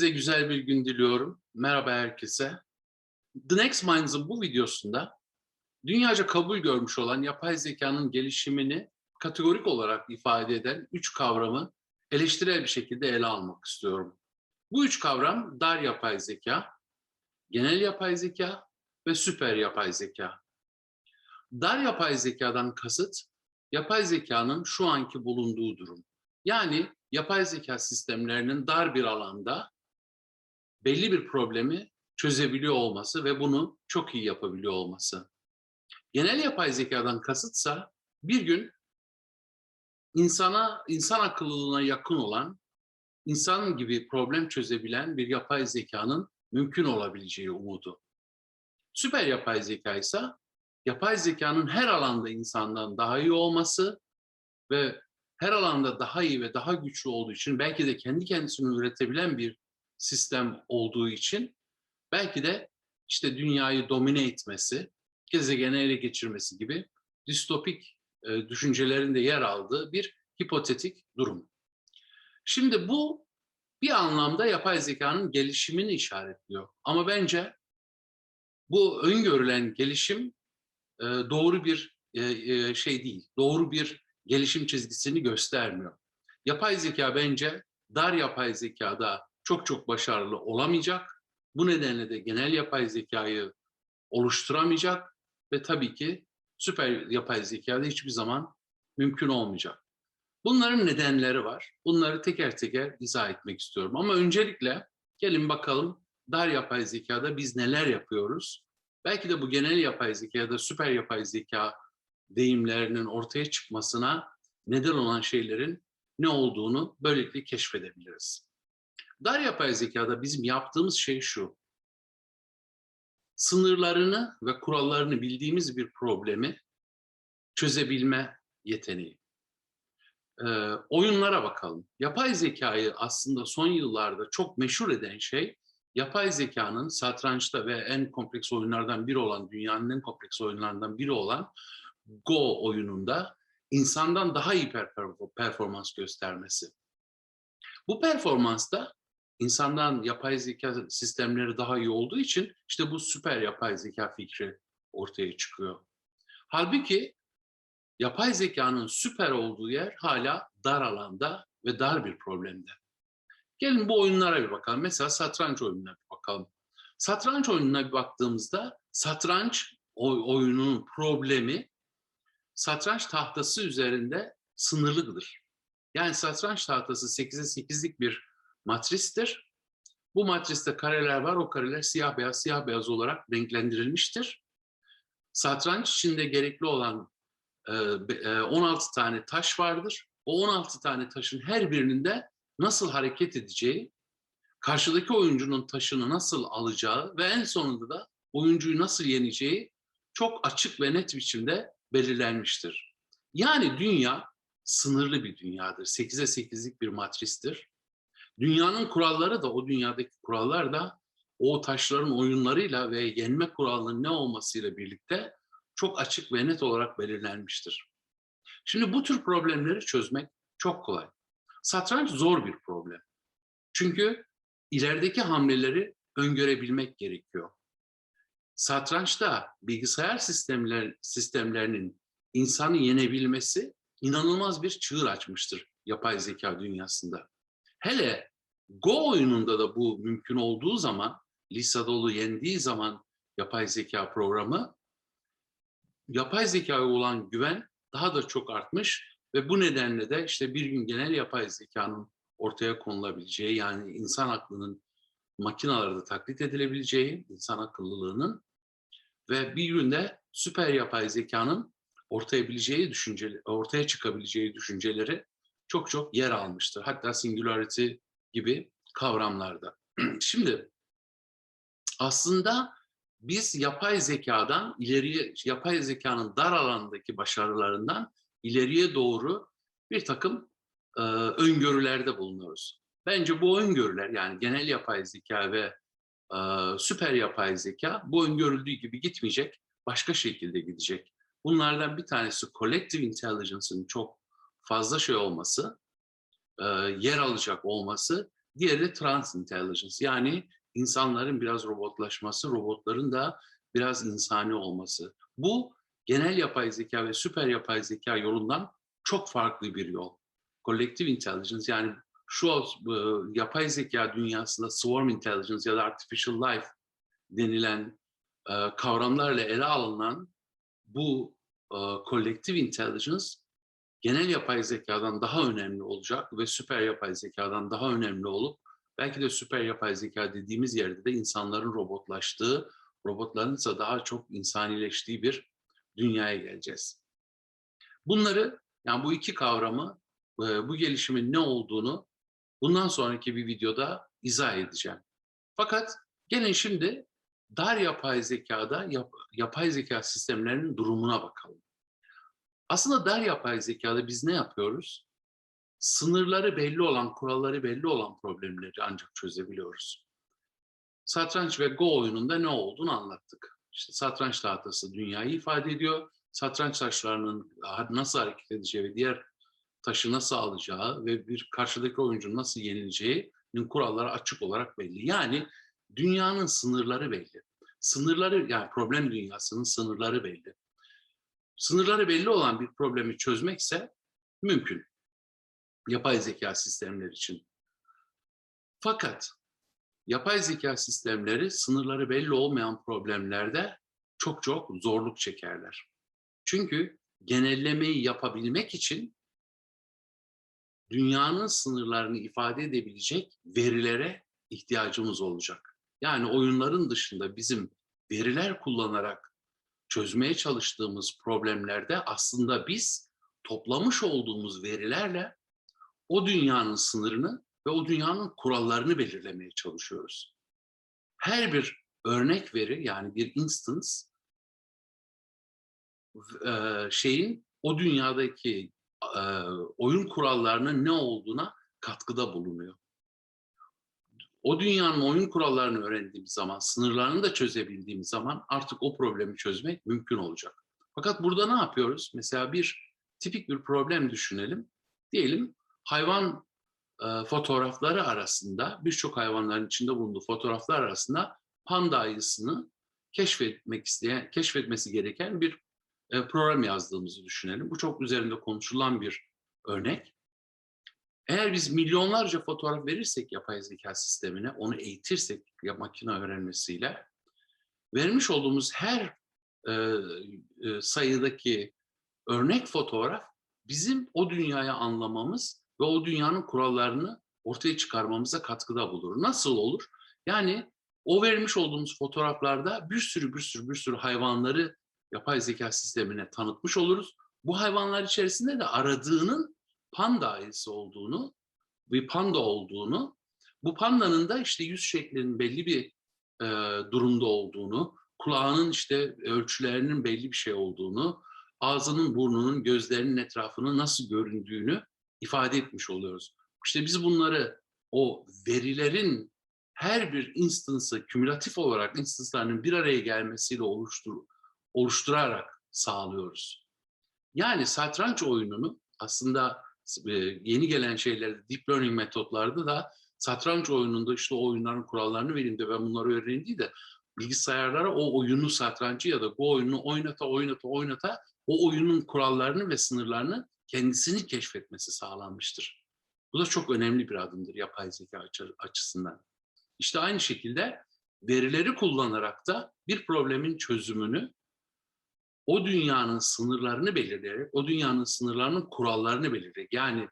Hepinize güzel bir gün diliyorum. Merhaba herkese. The Next Minds'ın bu videosunda dünyaca kabul görmüş olan yapay zekanın gelişimini kategorik olarak ifade eden üç kavramı eleştirel bir şekilde ele almak istiyorum. Bu üç kavram dar yapay zeka, genel yapay zeka ve süper yapay zeka. Dar yapay zekadan kasıt, yapay zekanın şu anki bulunduğu durum. Yani yapay zeka sistemlerinin dar bir alanda belli bir problemi çözebiliyor olması ve bunu çok iyi yapabiliyor olması. Genel yapay zekadan kasıtsa bir gün insana, insan akıllılığına yakın olan, insan gibi problem çözebilen bir yapay zekanın mümkün olabileceği umudu. Süper yapay zeka ise yapay zekanın her alanda insandan daha iyi olması ve her alanda daha iyi ve daha güçlü olduğu için belki de kendi kendisini üretebilen bir sistem olduğu için belki de işte dünyayı domine etmesi, gezegeni ele geçirmesi gibi distopik e, düşüncelerin yer aldığı bir hipotetik durum. Şimdi bu bir anlamda yapay zekanın gelişimini işaretliyor. Ama bence bu öngörülen gelişim e, doğru bir e, e, şey değil, doğru bir gelişim çizgisini göstermiyor. Yapay zeka bence dar yapay zekada çok çok başarılı olamayacak. Bu nedenle de genel yapay zekayı oluşturamayacak ve tabii ki süper yapay zekada hiçbir zaman mümkün olmayacak. Bunların nedenleri var. Bunları teker teker izah etmek istiyorum. Ama öncelikle gelin bakalım dar yapay zekada biz neler yapıyoruz? Belki de bu genel yapay zeka ya da süper yapay zeka deyimlerinin ortaya çıkmasına neden olan şeylerin ne olduğunu böylelikle keşfedebiliriz. Dar yapay zekada bizim yaptığımız şey şu. Sınırlarını ve kurallarını bildiğimiz bir problemi çözebilme yeteneği. Ee, oyunlara bakalım. Yapay zekayı aslında son yıllarda çok meşhur eden şey yapay zekanın satrançta ve en kompleks oyunlardan biri olan, dünyanın en kompleks oyunlarından biri olan Go oyununda insandan daha iyi performans göstermesi. Bu performansta insandan yapay zeka sistemleri daha iyi olduğu için işte bu süper yapay zeka fikri ortaya çıkıyor. Halbuki yapay zekanın süper olduğu yer hala dar alanda ve dar bir problemde. Gelin bu oyunlara bir bakalım. Mesela satranç oyununa bir bakalım. Satranç oyununa bir baktığımızda satranç oyununun problemi satranç tahtası üzerinde sınırlıdır. Yani satranç tahtası 8'e 8'lik bir matristir. Bu matriste kareler var. O kareler siyah beyaz siyah beyaz olarak renklendirilmiştir. Satranç içinde gerekli olan 16 tane taş vardır. O 16 tane taşın her birinin de nasıl hareket edeceği, karşıdaki oyuncunun taşını nasıl alacağı ve en sonunda da oyuncuyu nasıl yeneceği çok açık ve net biçimde belirlenmiştir. Yani dünya sınırlı bir dünyadır. 8'e 8'lik bir matristir. Dünyanın kuralları da o dünyadaki kurallar da o taşların oyunlarıyla ve yenme kuralının ne olmasıyla birlikte çok açık ve net olarak belirlenmiştir. Şimdi bu tür problemleri çözmek çok kolay. Satranç zor bir problem. Çünkü ilerideki hamleleri öngörebilmek gerekiyor satrançta bilgisayar sistemler, sistemlerinin insanı yenebilmesi inanılmaz bir çığır açmıştır yapay zeka dünyasında. Hele Go oyununda da bu mümkün olduğu zaman, Lisa Dolu yendiği zaman yapay zeka programı, yapay zekaya olan güven daha da çok artmış ve bu nedenle de işte bir gün genel yapay zekanın ortaya konulabileceği yani insan aklının makinalarda taklit edilebileceği, insan akıllılığının ve bir günde süper yapay zekanın ortaya bileceği düşünceleri, ortaya çıkabileceği düşünceleri çok çok yer almıştır. Hatta singularity gibi kavramlarda. Şimdi aslında biz yapay zekadan ileriye, yapay zekanın dar alandaki başarılarından ileriye doğru bir takım e, öngörülerde bulunuyoruz. Bence bu öngörüler yani genel yapay zeka ve süper yapay zeka bu öngörüldüğü gibi gitmeyecek, başka şekilde gidecek. Bunlardan bir tanesi collective intelligence'ın çok fazla şey olması, yer alacak olması Diğeri trans intelligence yani insanların biraz robotlaşması, robotların da biraz insani olması. Bu genel yapay zeka ve süper yapay zeka yolundan çok farklı bir yol. Collective intelligence yani şu e, yapay zeka dünyasında swarm intelligence ya da artificial life denilen e, kavramlarla ele alınan bu e, collective intelligence genel yapay zekadan daha önemli olacak ve süper yapay zekadan daha önemli olup belki de süper yapay zeka dediğimiz yerde de insanların robotlaştığı, robotların ise daha çok insanileştiği bir dünyaya geleceğiz. Bunları yani bu iki kavramı, e, bu gelişimin ne olduğunu bundan sonraki bir videoda izah edeceğim. Fakat gelin şimdi dar yapay zekada yap, yapay zeka sistemlerinin durumuna bakalım. Aslında dar yapay zekada biz ne yapıyoruz? Sınırları belli olan, kuralları belli olan problemleri ancak çözebiliyoruz. Satranç ve Go oyununda ne olduğunu anlattık. İşte satranç tahtası dünyayı ifade ediyor. Satranç taşlarının nasıl hareket edeceği ve diğer taşı nasıl alacağı ve bir karşıdaki oyuncunun nasıl yenileceğinin kuralları açık olarak belli. Yani dünyanın sınırları belli. Sınırları yani problem dünyasının sınırları belli. Sınırları belli olan bir problemi çözmekse mümkün. Yapay zeka sistemleri için. Fakat yapay zeka sistemleri sınırları belli olmayan problemlerde çok çok zorluk çekerler. Çünkü genellemeyi yapabilmek için dünyanın sınırlarını ifade edebilecek verilere ihtiyacımız olacak. Yani oyunların dışında bizim veriler kullanarak çözmeye çalıştığımız problemlerde aslında biz toplamış olduğumuz verilerle o dünyanın sınırını ve o dünyanın kurallarını belirlemeye çalışıyoruz. Her bir örnek veri yani bir instance şeyin o dünyadaki oyun kurallarının ne olduğuna katkıda bulunuyor. O dünyanın oyun kurallarını öğrendiğimiz zaman, sınırlarını da çözebildiğimiz zaman artık o problemi çözmek mümkün olacak. Fakat burada ne yapıyoruz? Mesela bir tipik bir problem düşünelim. Diyelim hayvan e, fotoğrafları arasında, birçok hayvanların içinde bulunduğu fotoğraflar arasında panda ayısını keşfetmek isteyen, keşfetmesi gereken bir e, program yazdığımızı düşünelim. Bu çok üzerinde konuşulan bir örnek. Eğer biz milyonlarca fotoğraf verirsek yapay zeka sistemine, onu eğitirsek ya makine öğrenmesiyle, vermiş olduğumuz her e, e, sayıdaki örnek fotoğraf bizim o dünyayı anlamamız ve o dünyanın kurallarını ortaya çıkarmamıza katkıda bulur. Nasıl olur? Yani o vermiş olduğumuz fotoğraflarda bir sürü bir sürü bir sürü hayvanları yapay zeka sistemine tanıtmış oluruz. Bu hayvanlar içerisinde de aradığının panda ayısı olduğunu, bir panda olduğunu, bu pandanın da işte yüz şeklinin belli bir e, durumda olduğunu, kulağının işte ölçülerinin belli bir şey olduğunu, ağzının, burnunun, gözlerinin etrafının nasıl göründüğünü ifade etmiş oluyoruz. İşte biz bunları o verilerin her bir instance'ı kümülatif olarak instance'ların bir araya gelmesiyle oluştur, oluşturarak sağlıyoruz. Yani satranç oyununu aslında e, yeni gelen şeylerde deep learning metotlarda da satranç oyununda işte o oyunların kurallarını vereyim de ben bunları öğreneyim değil de bilgisayarlara o oyunu satrancı ya da bu oyunu oynata oynata oynata o oyunun kurallarını ve sınırlarını kendisini keşfetmesi sağlanmıştır. Bu da çok önemli bir adımdır yapay zeka açısından. İşte aynı şekilde verileri kullanarak da bir problemin çözümünü o dünyanın sınırlarını belirleyerek, o dünyanın sınırlarının kurallarını belirleyerek, yani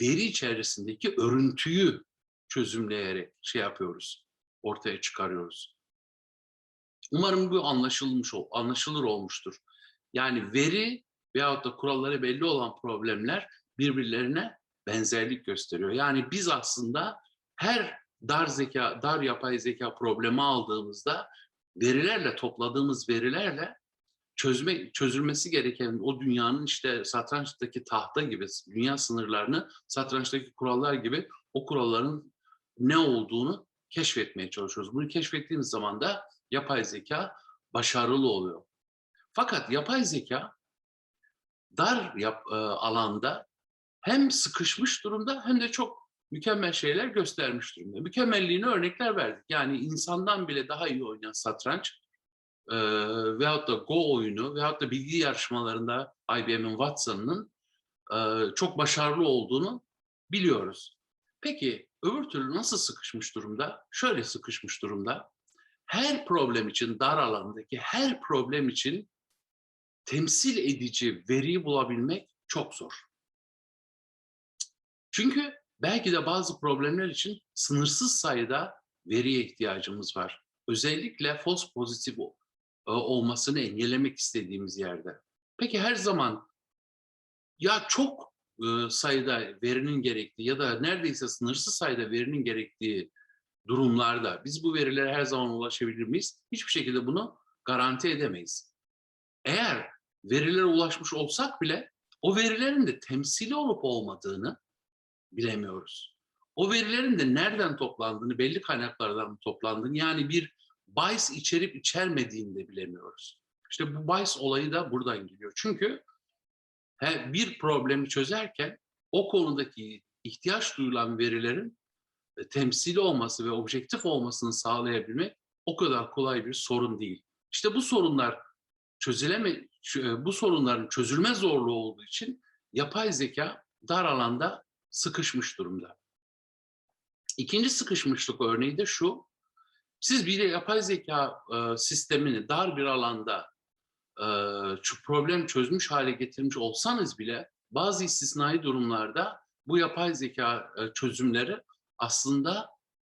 veri içerisindeki örüntüyü çözümleyerek şey yapıyoruz, ortaya çıkarıyoruz. Umarım bu anlaşılmış, anlaşılır olmuştur. Yani veri veyahut da kuralları belli olan problemler birbirlerine benzerlik gösteriyor. Yani biz aslında her dar zeka, dar yapay zeka problemi aldığımızda verilerle, topladığımız verilerle çözme çözülmesi gereken o dünyanın işte satrançtaki tahta gibi dünya sınırlarını satrançtaki kurallar gibi o kuralların ne olduğunu keşfetmeye çalışıyoruz. Bunu keşfettiğimiz zaman da yapay zeka başarılı oluyor. Fakat yapay zeka dar yap, e, alanda hem sıkışmış durumda hem de çok mükemmel şeyler göstermiş durumda. Mükemmelliğine örnekler verdik. Yani insandan bile daha iyi oynayan satranç e, veyahut da Go oyunu veyahut da bilgi yarışmalarında IBM'in Watson'ın e, çok başarılı olduğunu biliyoruz. Peki öbür türlü nasıl sıkışmış durumda? Şöyle sıkışmış durumda. Her problem için dar alandaki her problem için temsil edici veriyi bulabilmek çok zor. Çünkü belki de bazı problemler için sınırsız sayıda veriye ihtiyacımız var. Özellikle false pozitif olmasını engellemek istediğimiz yerde. Peki her zaman ya çok e, sayıda verinin gerektiği ya da neredeyse sınırsız sayıda verinin gerektiği durumlarda biz bu verilere her zaman ulaşabilir miyiz? Hiçbir şekilde bunu garanti edemeyiz. Eğer verilere ulaşmış olsak bile o verilerin de temsili olup olmadığını bilemiyoruz. O verilerin de nereden toplandığını, belli kaynaklardan toplandığını yani bir bahis içerip içermediğini de bilemiyoruz. İşte bu bahis olayı da buradan geliyor. Çünkü bir problemi çözerken o konudaki ihtiyaç duyulan verilerin e, temsili olması ve objektif olmasını sağlayabilmek o kadar kolay bir sorun değil. İşte bu sorunlar çözüleme e, bu sorunların çözülme zorluğu olduğu için yapay zeka dar alanda sıkışmış durumda. İkinci sıkışmışlık örneği de şu. Siz bir yapay zeka e, sistemini dar bir alanda e, problem çözmüş hale getirmiş olsanız bile bazı istisnai durumlarda bu yapay zeka e, çözümleri aslında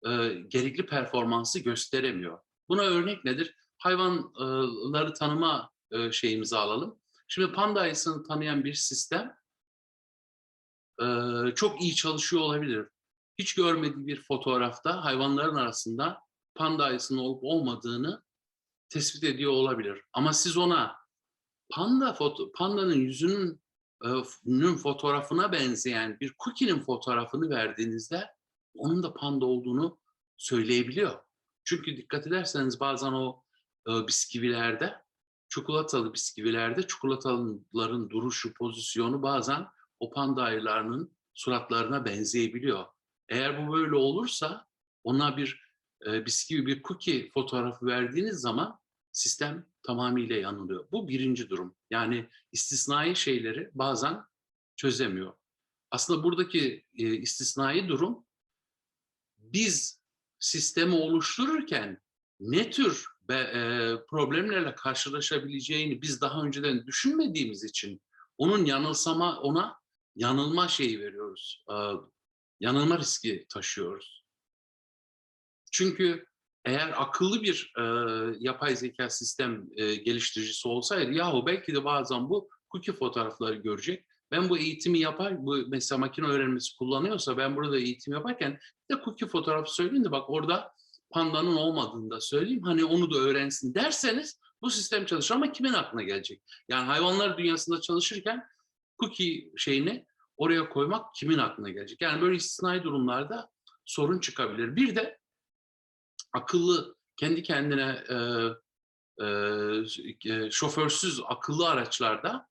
e, gerekli performansı gösteremiyor. Buna örnek nedir? Hayvanları tanıma e, şeyimizi alalım. Şimdi panda ayısını tanıyan bir sistem e, çok iyi çalışıyor olabilir. Hiç görmediği bir fotoğrafta hayvanların arasında panda ayısının olup olmadığını tespit ediyor olabilir. Ama siz ona panda foto, pandanın yüzünün e, fotoğrafına benzeyen bir cookie'nin fotoğrafını verdiğinizde onun da panda olduğunu söyleyebiliyor. Çünkü dikkat ederseniz bazen o e, bisküvilerde, çikolatalı bisküvilerde çikolataların duruşu, pozisyonu bazen o panda ayılarının suratlarına benzeyebiliyor. Eğer bu böyle olursa ona bir e, bisküvi, bir cookie fotoğrafı verdiğiniz zaman sistem tamamıyla yanılıyor. Bu birinci durum. Yani istisnai şeyleri bazen çözemiyor. Aslında buradaki e, istisnai durum biz sistemi oluştururken ne tür be, e, problemlerle karşılaşabileceğini biz daha önceden düşünmediğimiz için onun yanılsama ona yanılma şeyi veriyoruz. E, yanılma riski taşıyoruz. Çünkü eğer akıllı bir e, yapay zeka sistem e, geliştiricisi olsaydı yahu belki de bazen bu cookie fotoğrafları görecek. Ben bu eğitimi yapar, bu mesela makine öğrenmesi kullanıyorsa ben burada eğitim yaparken de cookie fotoğrafı söyleyeyim de bak orada pandanın olmadığını da söyleyeyim. Hani onu da öğrensin derseniz bu sistem çalışır ama kimin aklına gelecek? Yani hayvanlar dünyasında çalışırken cookie şeyini oraya koymak kimin aklına gelecek? Yani böyle istisnai durumlarda sorun çıkabilir. Bir de akıllı kendi kendine e, e, şoförsüz akıllı araçlarda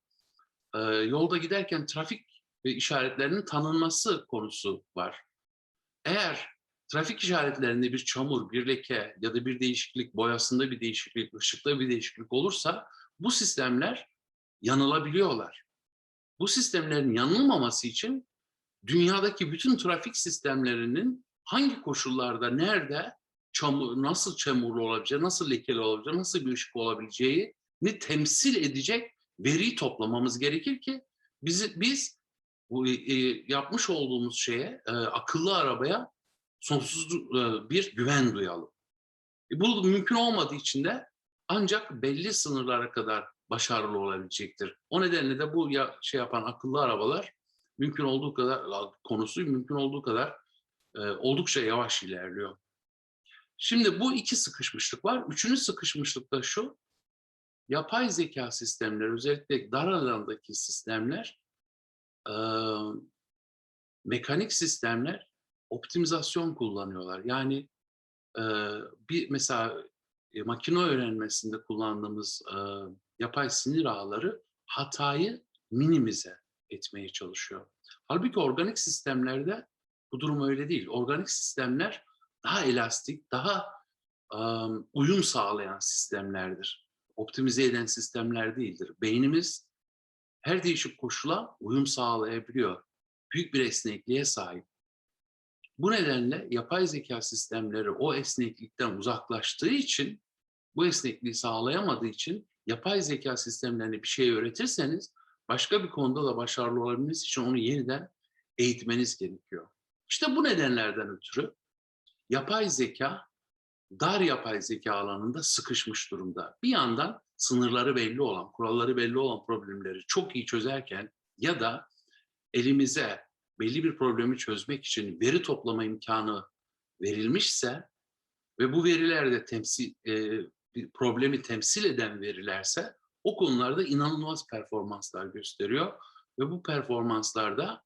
e, yolda giderken trafik işaretlerinin tanınması konusu var. Eğer trafik işaretlerinde bir çamur, bir leke ya da bir değişiklik, boyasında bir değişiklik, ışıkta bir değişiklik olursa bu sistemler yanılabiliyorlar. Bu sistemlerin yanılmaması için dünyadaki bütün trafik sistemlerinin hangi koşullarda, nerede çamur, nasıl çamurlu olabileceği, nasıl lekeli olabileceği, nasıl bir ışık olabileceğini temsil edecek veriyi toplamamız gerekir ki bizi, biz bu, e, e, yapmış olduğumuz şeye, e, akıllı arabaya sonsuz e, bir güven duyalım. E, bu mümkün olmadığı için de ancak belli sınırlara kadar başarılı olabilecektir. O nedenle de bu ya, şey yapan akıllı arabalar mümkün olduğu kadar konusu mümkün olduğu kadar e, oldukça yavaş ilerliyor. Şimdi bu iki sıkışmışlık var. Üçüncü sıkışmışlık da şu. Yapay zeka sistemleri özellikle dar alandaki sistemler e, mekanik sistemler optimizasyon kullanıyorlar. Yani e, bir mesela e, makine öğrenmesinde kullandığımız e, yapay sinir ağları hatayı minimize etmeye çalışıyor. Halbuki organik sistemlerde Bu durum öyle değil. Organik sistemler daha elastik, daha ım, uyum sağlayan sistemlerdir. Optimize eden sistemler değildir. Beynimiz her değişik koşula uyum sağlayabiliyor. Büyük bir esnekliğe sahip. Bu nedenle yapay zeka sistemleri o esneklikten uzaklaştığı için, bu esnekliği sağlayamadığı için yapay zeka sistemlerine bir şey öğretirseniz başka bir konuda da başarılı olabilmesi için onu yeniden eğitmeniz gerekiyor. İşte bu nedenlerden ötürü yapay zeka dar yapay zeka alanında sıkışmış durumda. Bir yandan sınırları belli olan, kuralları belli olan problemleri çok iyi çözerken ya da elimize belli bir problemi çözmek için veri toplama imkanı verilmişse ve bu veriler de temsil, e, problemi temsil eden verilerse o konularda inanılmaz performanslar gösteriyor ve bu performanslarda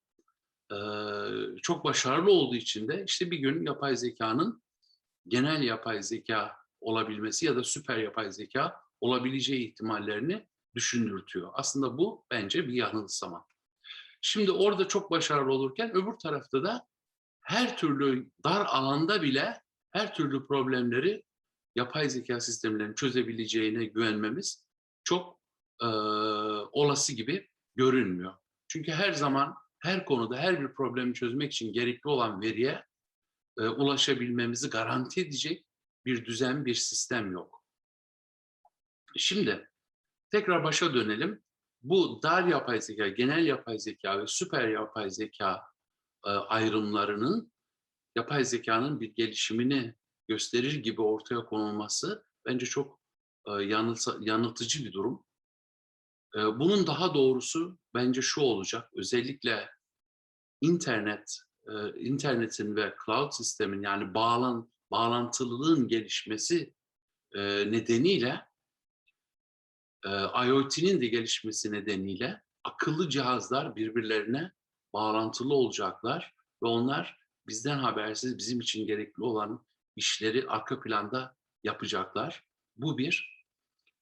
çok başarılı olduğu için de işte bir gün yapay zekanın genel yapay zeka olabilmesi ya da süper yapay zeka olabileceği ihtimallerini düşündürtüyor. Aslında bu bence bir yanılsama. Şimdi orada çok başarılı olurken öbür tarafta da her türlü dar alanda bile her türlü problemleri yapay zeka sistemlerinin çözebileceğine güvenmemiz çok e, olası gibi görünmüyor. Çünkü her zaman her konuda her bir problemi çözmek için gerekli olan veriye e, ulaşabilmemizi garanti edecek bir düzen, bir sistem yok. Şimdi tekrar başa dönelim. Bu dar yapay zeka, genel yapay zeka ve süper yapay zeka e, ayrımlarının yapay zekanın bir gelişimini gösterir gibi ortaya konulması bence çok e, yanıltıcı bir durum. Bunun daha doğrusu bence şu olacak. Özellikle internet, internetin ve cloud sistemin yani bağlan bağlantılılığın gelişmesi nedeniyle IoT'nin de gelişmesi nedeniyle akıllı cihazlar birbirlerine bağlantılı olacaklar ve onlar bizden habersiz bizim için gerekli olan işleri arka planda yapacaklar. Bu bir.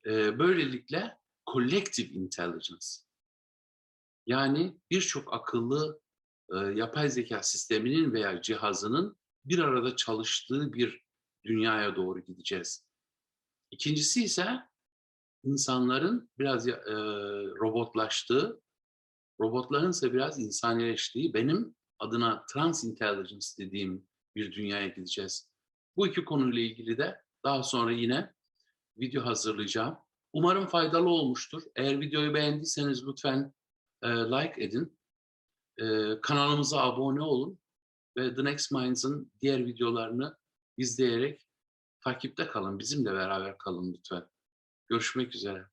Böylelikle collective intelligence yani birçok akıllı e, yapay zeka sisteminin veya cihazının bir arada çalıştığı bir dünyaya doğru gideceğiz. İkincisi ise insanların biraz e, robotlaştığı, robotların ise biraz insanileştiği, benim adına trans intelligence dediğim bir dünyaya gideceğiz. Bu iki konuyla ilgili de daha sonra yine video hazırlayacağım. Umarım faydalı olmuştur. Eğer videoyu beğendiyseniz lütfen e, like edin. E, kanalımıza abone olun ve The Next Minds'ın diğer videolarını izleyerek takipte kalın. Bizimle beraber kalın lütfen. Görüşmek üzere.